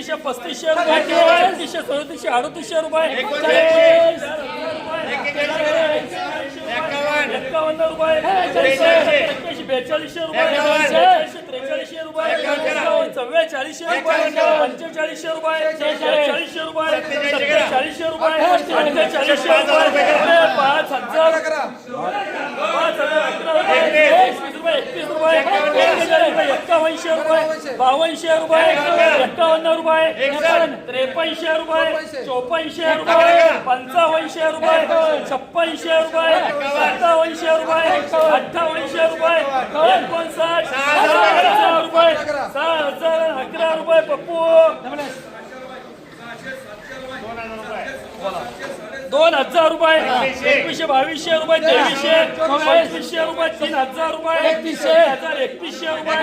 चौतीसशे पस्तीसशे रुपये छत्तीसशे सदतीसशे अडतीसशे रुपये चाळीस, एकावन्न. रुपये बेचाळीसशे रुपये त्रेचाळीसशे रुपये चव्वेचाळीसशे रुपये पंचेचाळीसशे रुपये चाळीसशे रुपये सत्तेचाळीसशे. रुपये अठ्ठेचाळीसशे रुपये पाच हजार पाच हजार अकरा रुपये एकवीस रुपये एकतीस रुपये एकशे रुपये एक्कावनशे रुपये बावनशे रुपये एक्कावन्न रुपये. त्रेपन्नशे रुपये चोपन्नशे. रुपये पंचावन्नशे रुपये छप्पनशे रुपये. सत्तावन्नशे रुपये अठ्ठावन्नशे रुपये एकोणसाठ रुपये सहा हजार. अकरा रुपये पप्पू. दोन हजार रुपये. एकवीसशे बावीसशे रुपये तेवीसशे रुपये. तीन हजार रुपये. एकतीसशे. हजार एकतीसशे रुपये.